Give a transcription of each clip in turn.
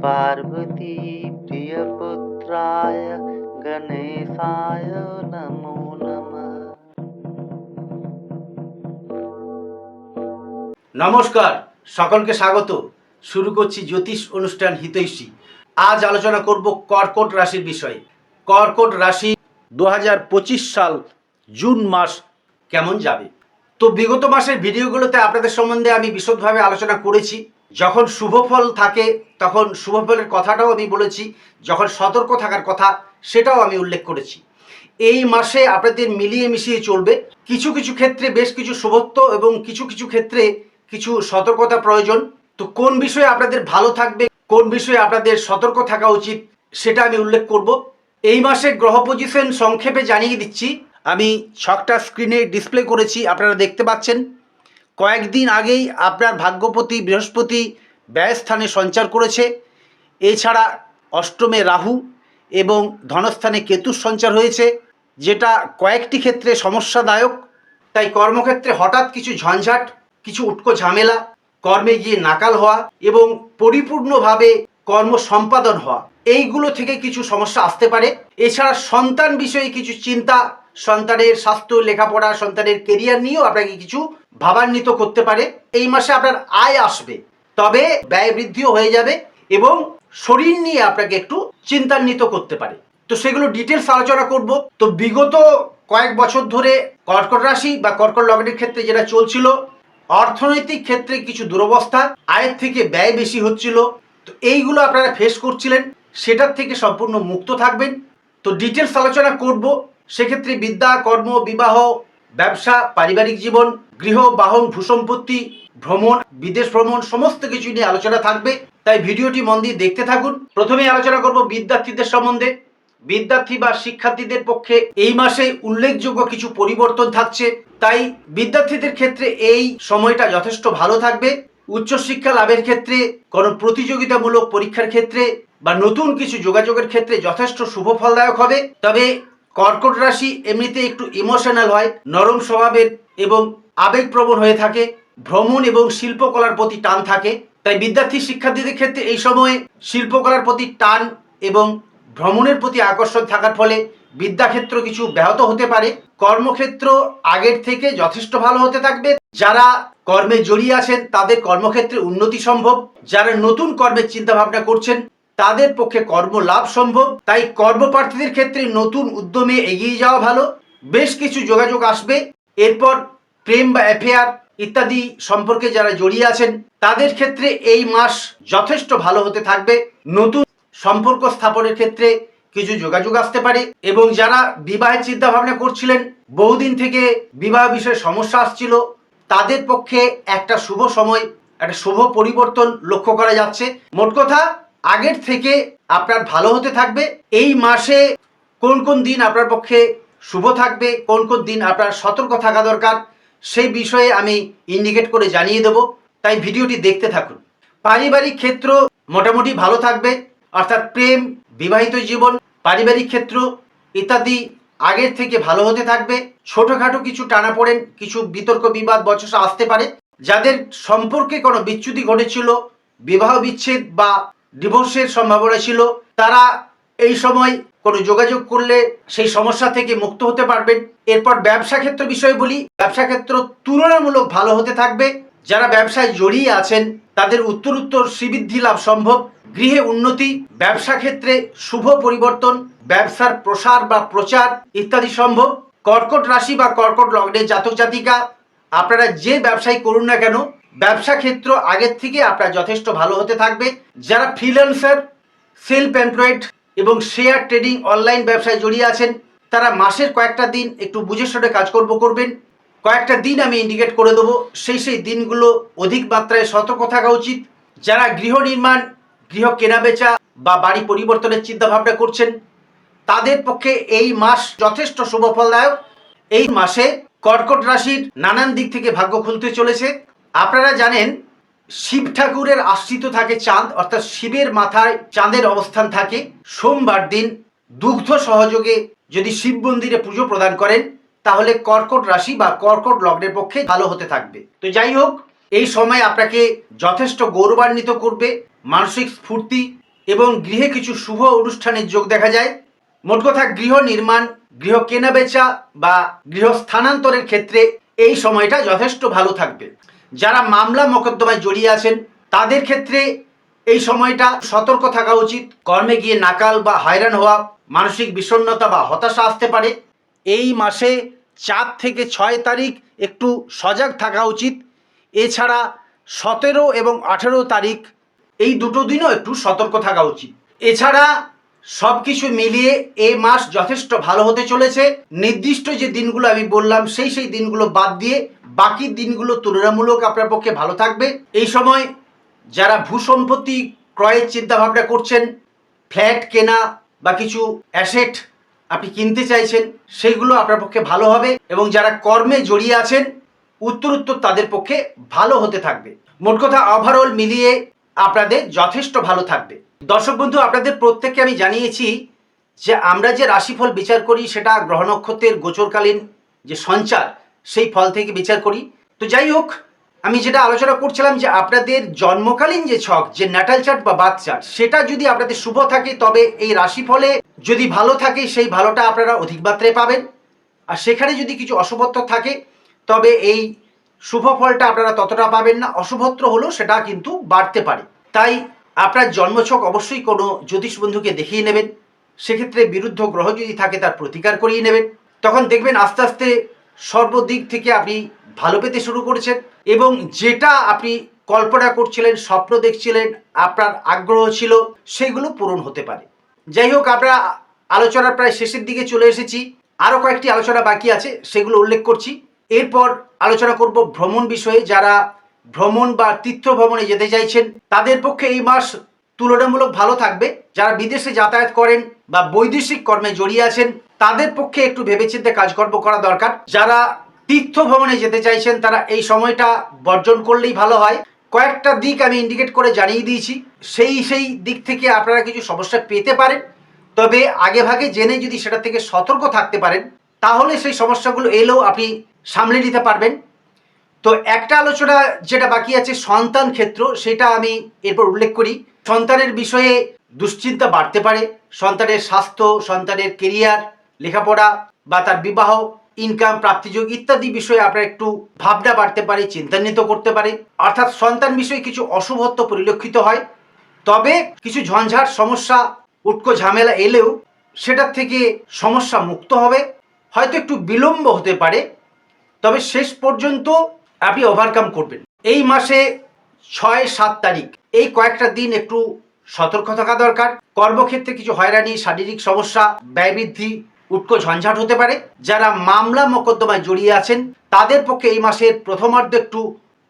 पार्वती प्रियपुत्राय गणेशाय नमो नमः নমস্কার সকলকে স্বাগত শুরু করছি জ্যোতিষ অনুষ্ঠান হিতৈষী আজ আলোচনা করব কর্কট রাশির বিষয়ে কর্কট রাশি দু সাল জুন মাস কেমন যাবে তো বিগত মাসের ভিডিওগুলোতে আপনাদের সম্বন্ধে আমি বিশদভাবে আলোচনা করেছি যখন শুভ ফল থাকে, তখন শুভ ফলের কথাটাও আমি বলেছি, যখন সতর্ক থাকার কথা, সেটাও আমি উল্লেখ করেছি। এই মাসে আপনাদের মিলিয়ে মিশিয়ে চলবে। কিছু কিছু ক্ষেত্রে বেশ কিছু শুভত্ব এবং কিছু কিছু ক্ষেত্রে কিছু সতর্কতা প্রয়োজন। তো কোন বিষয়ে আপনাদের ভালো থাকবে, কোন বিষয়ে আপনাদের সতর্ক থাকা উচিত, সেটা আমি উল্লেখ করব। এই মাসে গ্রহ পজিশন সংক্ষেপে জানিয়ে দিচ্ছি। আমি ছকটা স্ক্রিনে ডিসপ্লে করেছি, আপনারা দেখতে পাচ্ছেন। কয়েকদিন আগেই আপনার ভাগ্যপতি বৃহস্পতি ব্যয়স্থানে সঞ্চার করেছে। এছাড়া অষ্টমে রাহু এবং ধনস্থানে কেতুর সঞ্চার হয়েছে, যেটা কয়েকটি ক্ষেত্রে সমস্যাদায়ক। তাই কর্মক্ষেত্রে হঠাৎ কিছু ঝঞ্ঝাট, কিছু উটকো ঝামেলা, কর্মে গিয়ে নাকাল হওয়া এবং পরিপূর্ণভাবে কর্ম সম্পাদন হওয়া, এইগুলো থেকে কিছু সমস্যা আসতে পারে। এছাড়া সন্তান বিষয়ে কিছু চিন্তা, সন্তানের স্বাস্থ্য, লেখাপড়া, সন্তানের কেরিয়ার নিয়েও আপনাকে কিছু ভাবান্বিত করতে পারে, এই মাসে আপনার আয় আসবে। তবে ব্যয় বৃদ্ধিও হয়ে যাবে এবং শরীর নিয়ে আপনাকে একটু চিন্তান্বিত করতে পারে। তো সেগুলো ডিটেলস আলোচনা করব। তো বিগত কয়েক বছর ধরে কর্কট রাশি বা কর্কট লগ্নের ক্ষেত্রে যেটা চলছিল, অর্থনৈতিক ক্ষেত্রে কিছু দুরবস্থা, আয়ের থেকে ব্যয় বেশি হচ্ছিল। তো এইগুলো আপনারা ফেস করছিলেন, সেটার থেকে সম্পূর্ণ মুক্ত থাকবেন। তো ডিটেলস আলোচনা করব। সেক্ষেত্রে বিদ্যা, কর্ম, বিবাহ ব্যবসা, পারিবারিক জীবন, গৃহ, বাহন, ভূসম্পত্তি, ভ্রমণ, বিদেশ ভ্রমণ, সমস্ত কিছু নিয়ে আলোচনা থাকবে। তাই ভিডিওটি মন দিয়ে দেখতে থাকুন। প্রথমেই আলোচনা করব বিদ্যার্থীদের সম্বন্ধে। বিদ্যার্থী বা শিক্ষার্থীদের পক্ষে এই মাসে উল্লেখযোগ্য কিছু পরিবর্তন থাকছে। তাই বিদ্যার্থীদের ক্ষেত্রে এই সময়টা যথেষ্ট ভালো থাকবে। উচ্চশিক্ষা লাভের ক্ষেত্রে, কোনো প্রতিযোগিতামূলক পরীক্ষার ক্ষেত্রে বা নতুন কিছু যোগাযোগের ক্ষেত্রে যথেষ্ট শুভ ফলদায়ক হবে। তবে কর্কট রাশি এমনিতে একটু ইমোশনাল হয়, নরম স্বভাবের এবং আবেগপ্রবণ হয়ে থাকে, ভ্রমণ এবং শিল্পকলার প্রতি টান থাকে। তাই বিদ্যার্থী শিক্ষার্থীদের ক্ষেত্রে এই সময়ে শিল্পকলার প্রতি টান এবং ভ্রমণের প্রতি আকর্ষণ থাকার ফলে বিদ্যাক্ষেত্র কিছু ব্যাহত হতে পারে। কর্মক্ষেত্র আগের থেকে যথেষ্ট ভালো হতে থাকবে। যারা কর্মে জড়িয়ে আছেন, তাদের কর্মক্ষেত্রে উন্নতি সম্ভব। যারা নতুন কর্মের চিন্তা ভাবনা করছেন তাদের পক্ষে কর্ম লাভ সম্ভব, তাই কর্মপ্রার্থীদের ক্ষেত্রে নতুন উদ্যমে এগিয়ে যাওয়া ভালো। বেশ কিছু যোগাযোগ আসবে। এরপর প্রেম বা অ্যাফেয়ার ইত্যাদি সম্পর্কে যারা জড়িয়ে আছেন, তাদের ক্ষেত্রে এই মাস যথেষ্ট ভালো হতে থাকবে। নতুন সম্পর্ক স্থাপনের ক্ষেত্রে কিছু যোগাযোগ আসতে পারে এবং যারা বিবাহের চিন্তা ভাবনা করছিলেন, বহুদিন থেকে বিবাহ বিষয়ে সমস্যা আসছিল, তাদের পক্ষে একটা শুভ সময়, একটা শুভ পরিবর্তন লক্ষ্য করা যাচ্ছে। মোট কথা আগের থেকে আপনার ভালো হতে থাকবে। এই মাসে কোন কোন দিন আপনার পক্ষে শুভ থাকবে, কোন কোন দিন আপনার সতর্ক থাকা দরকার, সেই বিষয়ে আমি ইন্ডিকেট করে জানিয়ে দেব। তাই ভিডিওটি দেখতে থাকুন। পারিবারিক ক্ষেত্র মোটামুটি ভালো থাকবে, অর্থাৎ প্রেম, বিবাহিত জীবন, পারিবারিক ক্ষেত্র ইত্যাদি আগের থেকে ভালো হতে থাকবে। ছোটখাটো কিছু টানাপোড়েন কিছু বিতর্ক বিবাদ বচসা আসতে পারে। যাদের সম্পর্কে কোনো বিচ্যুতি ঘটেছিল, বিবাহ বিচ্ছেদ বা ডিভোর্সের সম্ভাবনা ছিল, তারা এই সময় কোনো যোগাযোগ করলে সেই সমস্যা থেকে মুক্ত হতে পারবেন। এরপর ব্যবসা ক্ষেত্র বিষয়ে বলি, ব্যবসা ক্ষেত্র তুলনামূলক ভালো হতে থাকবে। যারা ব্যবসায় জড়িয়ে আছেন, তাদের উত্তর উত্তর শ্রীবৃদ্ধি লাভ সম্ভব। গৃহে উন্নতি, ব্যবসা ক্ষেত্রে শুভ পরিবর্তন, ব্যবসার প্রসার বা প্রচার ইত্যাদি সম্ভব। কর্কট রাশি বা কর্কট লগ্নের জাতক জাতিকা, আপনারা যে ব্যবসায় করুন না কেন ব্যবসা ক্ষেত্র আগের থেকে আপনার যথেষ্ট ভালো হতে থাকবে। যারা ফ্রিল্যান্সার সেলফ এমপ্লয়েড এবং শেয়ার ট্রেডিং অনলাইন ব্যবসায় জড়িয়ে আছেন, তারা মাসের কয়েকটা দিন একটু বুঝে শুনে কাজকর্ম করবেন। কয়েকটা দিন আমি ইন্ডিকেট করে দেবো। সেই সেই দিনগুলো অধিক মাত্রায় সতর্ক থাকা উচিত। যারা গৃহ নির্মাণ, গৃহ কেনাবেচা বা বাড়ি পরিবর্তনের চিন্তা ভাবনা করছেন, তাদের পক্ষে এই মাস যথেষ্ট শুভ ফলদায়ক। এই মাসে কর্কট রাশির নানান দিক থেকে ভাগ্য খুলতে চলেছে। আপনারা জানেন, শিব ঠাকুরের আশ্রিত থাকে চাঁদ, অর্থাৎ শিবের মাথায় চাঁদের অবস্থান থাকে। সোমবার দিন দুগ্ধ সহযোগে যদি শিব মন্দিরে পুজো প্রদান করেন, তাহলে কর্কট রাশি বা কর্কট লগ্নের পক্ষে ভালো হতে থাকবে। তো যাই হোক, এই সময় আপনাকে যথেষ্ট গৌরবান্বিত করবে, মানসিক স্ফূর্তি এবং গৃহে কিছু শুভ অনুষ্ঠানের যোগ দেখা যায়। মোট কথা, গৃহ নির্মাণ, গৃহ কেনা বেচা বা গৃহ স্থানান্তরের ক্ষেত্রে এই সময়টা যথেষ্ট ভালো থাকবে। যারা মামলা মোকদ্দমায় জড়িয়ে আছেন, তাদের ক্ষেত্রে এই সময়টা সতর্ক থাকা উচিত। কর্মে গিয়ে নাকাল বা হয়রান হওয়া, মানসিক বিষণ্ণতা বা হতাশা আসতে পারে। এই মাসে চার থেকে ছয় তারিখ একটু সজাগ থাকা উচিত। এছাড়া সতেরো এবং আঠেরো তারিখ এই দুটো দিনও একটু সতর্ক থাকা উচিত। এছাড়া সব কিছু মিলিয়ে এই মাস যথেষ্ট ভালো হতে চলেছে। নির্দিষ্ট যে দিনগুলো আমি বললাম, সেই সেই দিনগুলো বাদ দিয়ে বাকি দিনগুলো তুলনামূলক আপনার পক্ষে ভালো থাকবে। এই সময় যারা ভূসম্পত্তি ক্রয়ের চিন্তা ভাবনা করছেন, ফ্ল্যাট কেনা বা কিছু অ্যাসেট আপনি কিনতে চাইছেন সেইগুলো আপনার পক্ষে ভালো হবে এবং যারা কর্মে জড়িয়ে আছেন উত্তর উত্তর তাদের পক্ষে ভালো হতে থাকবে। মোট কথা ওভারঅল মিলিয়ে আপনাদের যথেষ্ট ভালো থাকবে। দর্শক বন্ধু, আপনাদের প্রত্যেককে আমি জানিয়েছি যে আমরা যে রাশিফল বিচার করি, সেটা গ্রহ নক্ষত্রের গোচরকালীন যে সঞ্চার সেই ফল থেকে বিচার করি। তো যাই হোক, আমি যেটা আলোচনা করছিলাম যে আপনাদের জন্মকালীন যে ছক, যে ন্যাটাল চার্ট বা বাদ চার্ট সেটা যদি আপনাদের শুভ থাকে, তবে এই রাশিফলে যদি ভালো থাকে, সেই ভালোটা আপনারা অধিক মাত্রায় পাবেন। আর সেখানে যদি কিছু অশুভত্ব থাকে, তবে এই শুভ ফলটা আপনারা ততটা পাবেন না। অশুভত্র হলেও সেটা কিন্তু বাড়তে পারে। তাই আপনার জন্মছক অবশ্যই কোনো জ্যোতিষ বন্ধুকে দেখিয়ে নেবেন। সেক্ষেত্রে বিরুদ্ধ গ্রহ যদি থাকে, তার প্রতিকার করিয়ে নেবেন। তখন দেখবেন আস্তে আস্তে সর্বদিক থেকে আপনি ভালো পেতে শুরু করেছেন এবং যেটা আপনি কল্পনা করছিলেন, স্বপ্ন দেখছিলেন, আপনার আগ্রহ ছিল, সেগুলো পূরণ হতে পারে। যাই হোক, আমরা আলোচনার প্রায় শেষের দিকে চলে এসেছি। আরও কয়েকটি আলোচনা বাকি আছে, সেগুলো উল্লেখ করছি। এরপর আলোচনা করব ভ্রমণ বিষয়ে। যারা ভ্রমণ বা তীর্থ ভ্রমণে যেতে চাইছেন, তাদের পক্ষে এই মাস তুলনামূলক ভালো থাকবে। যারা বিদেশে যাতায়াত করেন বা বৈদেশিক কর্মে জড়িয়ে আছেন, তাদের পক্ষে একটু ভেবেচিন্তে কাজকর্ম করা দরকার। যারা তীর্থ ভ্রমণে যেতে চাইছেন, তারা এই সময়টা বর্জন করলেই ভালো হয়। কয়েকটা দিক আমি ইন্ডিকেট করে জানিয়ে দিয়েছি। সেই সেই দিক থেকে আপনারা কিছু সমস্যা পেতে পারেন। তবে আগে ভাগে জেনে যদি সেটা থেকে সতর্ক থাকতে পারেন, তাহলে সেই সমস্যাগুলো এলেও আপনি সামলে নিতে পারবেন। তো একটা আলোচনা যেটা বাকি আছে সন্তান ক্ষেত্র, সেটা আমি এরপর উল্লেখ করি। সন্তানের বিষয়ে দুশ্চিন্তা বাড়তে পারে। সন্তানের স্বাস্থ্য, সন্তানের কেরিয়ার লেখাপড়া বা তার বিবাহ ইনকাম প্রাপ্তিযোগ ইত্যাদি বিষয়ে আপনার একটু ভাবনা বাড়তে পারে, চিন্তান্বিত করতে পারে। অর্থাৎ সন্তান বিষয়ে কিছু অশুভত্ব পরিলক্ষিত হয়। তবে কিছু ঝঞ্ঝাট সমস্যা, উটকো ঝামেলা এলেও সেটার থেকে সমস্যা মুক্ত হবে। হয়তো একটু বিলম্ব হতে পারে। তবে শেষ পর্যন্ত আপনি ওভারকাম করবেন। এই মাসে ছয় সাত তারিখ। এই কয়েকটা দিন একটু সতর্ক থাকা দরকার। কর্মক্ষেত্রে কিছু হয়রানি, শারীরিক সমস্যা, ব্যয় বৃদ্ধি, উটকো ঝঞ্ঝাট হতে পারে। যারা মামলা মোকদ্দমায় জড়িয়ে আছেন, তাদের পক্ষে এই মাসের প্রথমার্ধ একটু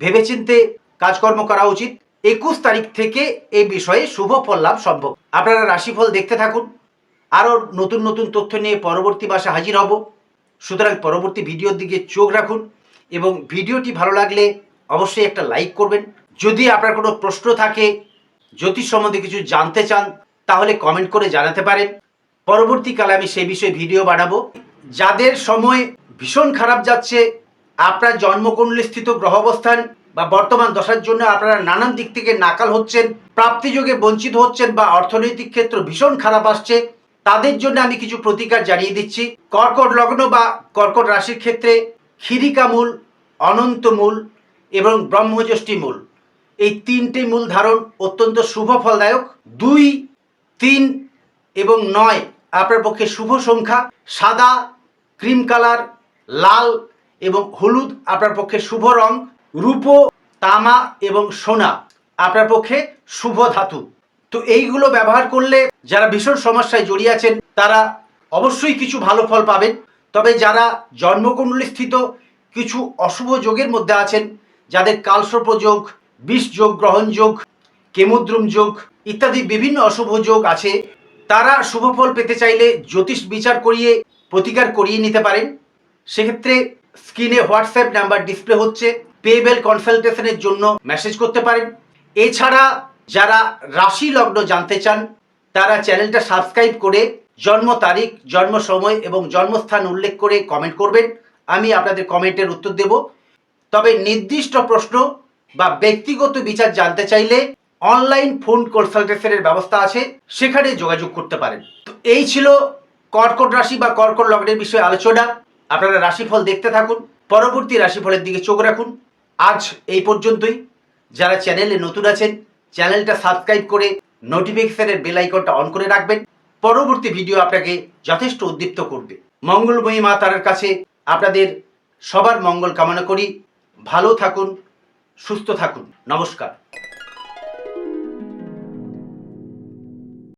ভেবেচিন্তে কাজকর্ম করা উচিত। একুশ তারিখ থেকে এই বিষয়ে শুভ ফল লাভ সম্ভব। আপনারা রাশিফল দেখতে থাকুন। আরও নতুন নতুন তথ্য নিয়ে পরবর্তী মাসে হাজির হব। সুতরাং পরবর্তী ভিডিওর দিকে চোখ রাখুন এবং ভিডিওটি ভালো লাগলে অবশ্যই একটা লাইক করবেন। যদি আপনার কোনো প্রশ্ন থাকে জ্যোতিষ সম্বন্ধে কিছু জানতে চান, তাহলে কমেন্ট করে জানাতে পারেন। পরবর্তীকালে আমি সেই বিষয়ে ভিডিও বানাবো। যাদের সময় ভীষণ খারাপ যাচ্ছে, আপনার জন্মকুণ্ডলীস্থিত গ্রহ অবস্থান বা বর্তমান দশার জন্য আপনারা নানান দিক থেকে নাকাল হচ্ছেন, প্রাপ্তিযোগে বঞ্চিত হচ্ছেন বা অর্থনৈতিক ক্ষেত্র ভীষণ খারাপ আসছে, তাদের জন্য আমি কিছু প্রতিকার জানিয়ে দিচ্ছি। কর্কট লগ্ন বা কর্কট রাশির ক্ষেত্রে ক্ষিরিকা মূল অনন্ত মূল এবং ব্রহ্মজ্যোষ্ঠী মূল। এই তিনটে মূল ধারণ অত্যন্ত শুভ ফলদায়ক। দুই, তিন এবং নয় আপনার পক্ষে শুভ সংখ্যা। সাদা, ক্রিম কালার, লাল এবং হলুদ আপনার পক্ষে শুভ রং। রূপো, তামা এবং সোনা আপনার পক্ষে শুভ ধাতু। তো এইগুলো ব্যবহার করলে যারা ভীষণ সমস্যায় জড়িয়ে আছেন, তারা অবশ্যই কিছু ভালো ফল পাবেন। তবে যারা জন্মকুণ্ডলী স্থিত কিছু অশুভ যোগের মধ্যে আছেন, যাদের কালসর্প যোগ বিষ যোগ, গ্রহণ যোগ, কেমুদ্রুম যোগ ইত্যাদি বিভিন্ন অশুভ যোগ আছে। তারা শুভ ফল পেতে চাইলে জ্যোতিষ বিচার করিয়ে প্রতিকার করিয়ে নিতে পারেন। সেক্ষেত্রে স্ক্রিনে হোয়াটসঅ্যাপ নাম্বার ডিসপ্লে হচ্ছে পেবেল কনসালটেশনের জন্য মেসেজ করতে পারেন। এছাড়া যারা রাশি লগ্ন জানতে চান, তারা চ্যানেলটা সাবস্ক্রাইব করে জন্ম তারিখ, জন্ম সময় এবং জন্মস্থান উল্লেখ করে কমেন্ট করবেন। আমি আপনাদের কমেন্টের উত্তর দেব। তবে নির্দিষ্ট প্রশ্ন বা ব্যক্তিগত বিচার জানতে চাইলে অনলাইন ফোন কনসালটেশনের ব্যবস্থা আছে, সেখানে যোগাযোগ করতে পারেন। তো এই ছিল কর্কট রাশি বা কর্কট লগ্নের বিষয়ে আলোচনা। আপনারা রাশিফল দেখতে থাকুন, পরবর্তী রাশিফলের দিকে চোখ রাখুন। আজ এই পর্যন্তই। যারা চ্যানেলে নতুন আছেন, চ্যানেলটা সাবস্ক্রাইব করে নোটিফিকেশনের বেল আইকনটা অন করে রাখবেন। পরবর্তী ভিডিও আপনাকে যথেষ্ট উদ্দীপ্ত করবে। মঙ্গলময়ী মা তার কাছে আপনাদের সবার মঙ্গল কামনা করি। ভালো থাকুন সুস্থ থাকুন। নমস্কার।